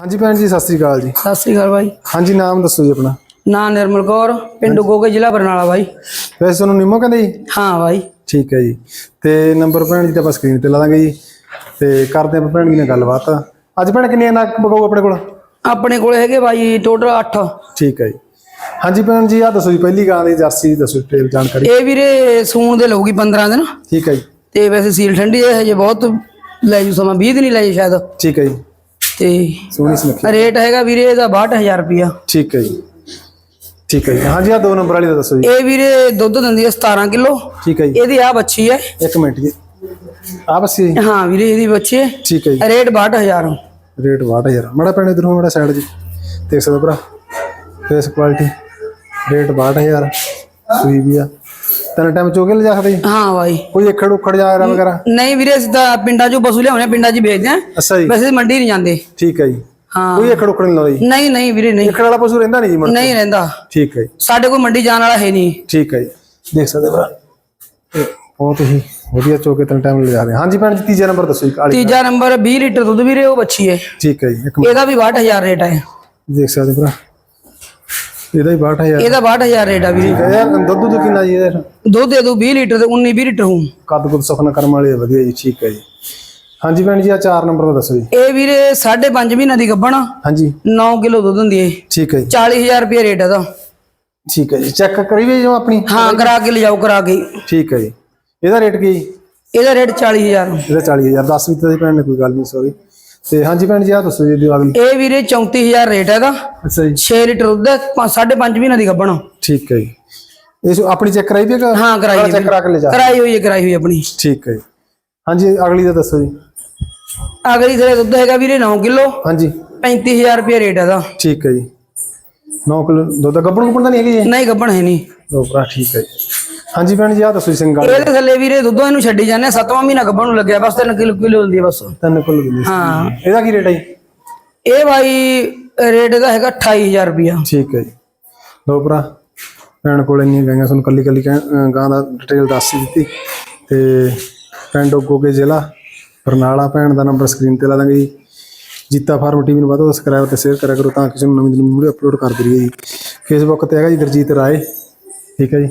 ਹਾਂਜੀ ਭੈਣ ਜੀ ਸਤਿ ਸ੍ਰੀ ਅਕਾਲ ਜੀ। ਸਤਿ ਸ੍ਰੀ ਅਕਾਲ ਬਾਈ। ਹਾਂਜੀ ਨਾਮ ਦੱਸੋ ਜੀ ਆਪਣਾ। ਨਾਂ ਨਿਰਮਲ ਕੌਰ ਪਿੰਡ ਗੋਗੇ ਜ਼ਿਲ੍ਹਾ ਬਰਨਾਲਾ ਬਾਈ। ਵੈਸੇ ਤੁਹਾਨੂੰ ਨਿੰਮੋ ਕਹਿੰਦੇ ਜੀ? ਹਾਂ ਬਾਈ। ਠੀਕ ਹੈ ਜੀ। ਤੇ ਨੰਬਰ ਭੈਣ ਜੀ ਤਾਂ ਆਪਾਂ ਸਕਰੀਨ ਤੇ ਲਾ ਦਾਂਗੇ ਜੀ। ਤੇ ਕਰਦੇ ਆਪਾਂ ਭੈਣ ਜੀ ਨਾਲ ਗੱਲਬਾਤ। ਅੱਜ ਭੈਣ ਕਿੰਨੀਆਂ ਨੱਕ ਬਗਾਓ ਆਪਣੇ ਕੋਲ? ਆਪਣੇ ਕੋਲ ਹੈਗੇ ਬਾਈ ਟੋਟਲ 8 ਠੀਕ ਹੈ ਜੀ। ਹਾਂਜੀ ਭੈਣ ਜੀ ਆ ਦੱਸੋ ਜੀ ਪਹਿਲੀ ਗਾਂ ਦੀ ਜਰਸੀ ਦੀ ਦੱਸੋ ਡਿਟੇਲ ਜਾਣਕਾਰੀ। ਇਹ ਵੀਰੇ ਸੂਣ ਦੇ ਲਊਗੀ 15 ਦਿਨ। ਠੀਕ ਹੈ ਜੀ। ਤੇ ਵੈਸੇ ਸੀਲ ਠੰਡੀ ਹੈ ਹਜੇ ਬਹੁਤ ਲੈ ਜੂ ਸਮਾਂ 20 ਦਿਨ ਹੀ ਲੈ ਜੂ ਸ਼ਾਇਦ। ਠੀਕ ਹੈ ਜੀ। ਤੇ ਸੋਹਣੀ ਸੁਨੱਖੀ। ਰੇਟ ਹੈਗਾ ਵੀਰੇ ਇਹਦਾ 62000 ਰੁਪਿਆ ਠੀਕ ਹੈ ਜੀ। ਠੀਕ ਹੈ ਜੀ। ਹਾਂਜੀ ਆ ਦੋ ਨੰਬਰ ਵਾਲੀ ਦਾ ਦੱਸੋ ਜੀ। ਇਹ ਵੀਰੇ ਦੁੱਧ ਦਿੰਦੀ ਹੈ 17 ਕਿਲੋ। ਠੀਕ ਹੈ ਜੀ। ਇਹਦੀ ਆ ਬੱਚੀ ਹੈ। ਇੱਕ ਮਿੰਟ ਜੀ। ਆ ਬਸ ਜੀ। ਹਾਂ ਵੀਰੇ ਇਹਦੀ ਬੱਚੀ ਹੈ। ਠੀਕ ਹੈ ਜੀ। ਰੇਟ 62000 ਰੇਟ 62000 ਮੜਾ ਪੈਣੇ ਇਧਰੋਂ ਮੜਾ ਸਾਈਡ ਜੀ। ਦੇਖ ਸਕਦੇ ਭਰਾ। ਫੇਸ ਕੁਆਲਿਟੀ ਰੇਟ 62000 ਸੂਈ ਵੀ ਆ। ਤਿੰਨ ਟਾਈਮ ਚੋਕੇ ਲਿਜਾ ਸਕਦੇ? ਜੀ ਹਾਂ ਬਾਈ। ਕੋਈ ਏਖੜ ਉਖੜ ਜਾਇਰਾ ਵਗੈਰਾ? ਨਹੀਂ ਵੀਰੇ ਅਸੀਂ ਤਾਂ ਪਿੰਡਾਂ 'ਚੋਂ ਪਸ਼ੂ ਲਿਆਉਣੇ ਪਿੰਡਾਂ 'ਚ ਹੀ ਵੇਚਦੇ ਆ ਅੱਛਾ ਜੀ। ਵੈਸੇ ਮੰਡੀ ਨਹੀਂ ਜਾਂਦੇ। ਠੀਕ ਹੈ ਜੀ। ਹਾਂ। ਕੋਈ ਏਖੜ ਉਖੜ ਨਹੀਂ ਲਾਉਂਦਾ ਜੀ? ਨਹੀਂ ਨਹੀਂ ਵੀਰੇ ਨਹੀਂ। ਏਖੜ ਵਾਲਾ ਪਸ਼ੂ ਰਹਿੰਦਾ ਨਹੀਂ ਜੀ ਮੁੜ ਨਹੀਂ ਰਹਿੰਦਾ। ਠੀਕ ਹੈ ਜੀ। ਸਾਡੇ ਕੋਲ ਮੰਡੀ ਜਾਣ ਵਾਲਾ ਹੈ ਨਹੀਂ। ਠੀਕ ਹੈ ਜੀ। ਦੇਖ ਸਕਦੇ ਹੋ। ਭਰਾ ਇਹ ਬਹੁਤ ਹੀ ਵਧੀਆ ਚੋਕੇ ਤਿੰਨ ਟਾਈਮ ਲਿਜਾ ਰਹੇ। ਹਾਂਜੀ ਭੈਣ ਜੀ ਤੀਜਾ ਨੰਬਰ ਦੱਸੋ ਜੀ ਕਾਲੀ ਤੀਜਾ ਨੰਬਰ 20 ਲੀਟਰ ਦੁੱਧ ਵੀਰੇ ਉਹ ਬੱਚੀ ਹੈ। ਠੀਕ ਹੈ ਜੀ ਇੱਕ ਇਹਦਾ ਵੀ 62000 ਰੇਟ ਹੈ। ਦੇਖ ਸਕਦੇ ਹੋ ਭਰਾ। ਇਹਦਾ ਹੀ 62000 ਇਹਦਾ 62000 ਰੇਟ ਆ ਵੀਰੇ। ਯਾਰ ਦੁੱਧ ਦੁੱਧ ਕਿੰਨਾ ਜੀ ਇਹਦਾ? ਦੁੱਧ ਦੇ ਦੋ 20 ਲੀਟਰ ਤੇ 19 20 ਲੀਟਰ ਹੂੰ ਕੱਦ ਕੁੱਦ ਸੁਖਨਾ ਕਰਮ ਵਾਲੇ ਆ, ਵਧੀਆ ਜੀ ਠੀਕ ਹੈ ਜੀ। ਹਾਂਜੀ ਭੈਣ ਜੀ ਆ ਚਾਰ ਨੰਬਰ ਦਾ ਦੱਸੋ ਜੀ। ਇਹ ਵੀਰੇ 5.5 ਮਹੀਨਾ ਦੀ ਗੱਭਣ ਹਾਂਜੀ। 9 ਕਿਲੋ ਦੁੱਧ ਦਿੰਦੀ ਹੈ ਠੀਕ ਹੈ ਜੀ। 40000 ਰੁਪਏ ਰੇਟ ਇਹਦਾ। ਠੀਕ ਹੈ ਜੀ ਚੈੱਕ ਕਰੀਏ ਜੋ ਆਪਣੀ। ਹਾਂ ਕਰਾ ਕੇ ਲਿਜਾਓ ਕਰਾ ਕੇ। ਠੀਕ ਹੈ ਜੀ। ਇਹਦਾ ਰੇਟ ਕੀ? ਇਹਦਾ ਰੇਟ 40000 ਇਹਦਾ 40000 10 ਵੀ ਤਾਂ ਭੈਣ ਨੇ ਕੋਈ ਗੱਲ ਨਹੀਂ ਸੋਰੀ ਤੇ ਹਾਂਜੀ ਭੈਣ ਜੀ ਆ ਦੱਸੋ ਜੀ ਅਗਲੀ। ਇਹ ਵੀਰੇ 34000 ਰੇਟ ਹੈ ਅੱਛਾ ਜੀ। 6 ਲੀਟਰ ਦੁੱਧ ਹੈ, ਪੰਜ- ਸਾਢੇ 5 ਮਹੀਨਾ ਦੀ ਗੱਭਣ। ਠੀਕ ਹੈ ਜੀ। ਇਹ ਆਪਣੀ ਚੈੱਕ ਕਰਾਈ ਵੀ ਹਾਂ ਕਰਾਈ ਹੈ ਚੈੱਕ ਕਰਾ ਕੇ ਲੈ ਜਾ ਕਰਾਈ ਹੋਈ ਹੈ ਕਰਾਈ ਹੋਈ ਹੈ ਆਪਣੀ। ਠੀਕ ਹੈ ਜੀ। ਹਾਂਜੀ ਅਗਲੀ ਦਾ ਦੱਸੋ ਜੀ। ਅਗਲੀ ਥਲੇ ਦੁੱਧ ਹੈਗਾ ਵੀਰੇ 9 ਕਿਲੋ। ਹਾਂਜੀ। 35000 ਰੁਪਏ ਰੇਟ ਇਹਦਾ ਠੀਕ ਹੈ ਜੀ। 9 ਕਿਲੋ ਦੁੱਧ ਗੱਬੜ ਗੁੱਬੜ ਤਾਂ ਨਹੀਂ ਹੈਗੀ ਜੀ? ਨਹੀਂ ਗੱਭਣ ਹੈ ਨਹੀਂ। ਦੋ ਭਰਾ ਠੀਕ ਹੈ ਜੀ। ਹਾਂਜੀ ਭੈਣ ਜੀ ਆ ਦੱਸੋ ਜੀ ਸਿੰਗਲ ਇਹਦੇ ਥੱਲੇ ਵੀਰੇ ਦੁੱਧ ਇਹਨੂੰ ਛੱਡੀ ਜਾਂਦੇ ਸੱਤਵਾਂ ਮਹੀਨਾ ਗੱਭਣ ਨੂੰ ਲੱਗਿਆ ਬਸ 3 ਕਿਲੋ ਕਿਲੋ ਹੁੰਦੀ ਹੈ ਬਸ। ਤਿੰਨ ਕਿਲੋ ਦੀ ਹਾਂ। ਇਹਦਾ ਕੀ ਰੇਟ ਹੈ ਜੀ? ਇਹ ਬਾਈ ਰੇਟ ਇਹਦਾ ਹੈਗਾ 28000 ਰੁਪਿਆ ਠੀਕ ਹੈ ਜੀ। ਲੋ ਭਰਾ ਭੈਣ ਕੋਲ ਤੁਹਾਨੂੰ ਕੱਲੀ ਗਾਂ ਦਾ ਡਿਟੇਲ ਦੱਸ ਦਿੱਤੀ। ਤੇ ਪਿੰਡ ਗੋਗੇ ਜ਼ਿਲ੍ਹਾ ਬਰਨਾਲਾ ਭੈਣ ਦਾ ਨੰਬਰ ਸਕਰੀਨ ਤੇ ਲਾ ਦਾਂਗੇ ਜੀ। ਜੀਤਾ ਫਾਰਮ ਟੀਵੀ ਨੂੰ ਵੱਧ ਸਬਸਕ੍ਰਾਈਬ ਤੇ ਸ਼ੇਅਰ ਕਰਿਆ ਕਰੋ ਤਾਂ ਕਿਸੇ ਨੂੰ ਨਵੀਂ ਨਵੀਂ ਵੀਡੀਓ ਅਪਲੋਡ ਕਰਦੇ ਰਹੀਏ ਜੀ। ਫੇਸਬੁੱਕ ਤੇ ਹੈਗਾ ਜੀ ਗੁਰਜੀਤ ਰਾਏ। ਠੀਕ ਹੈ ਜੀ।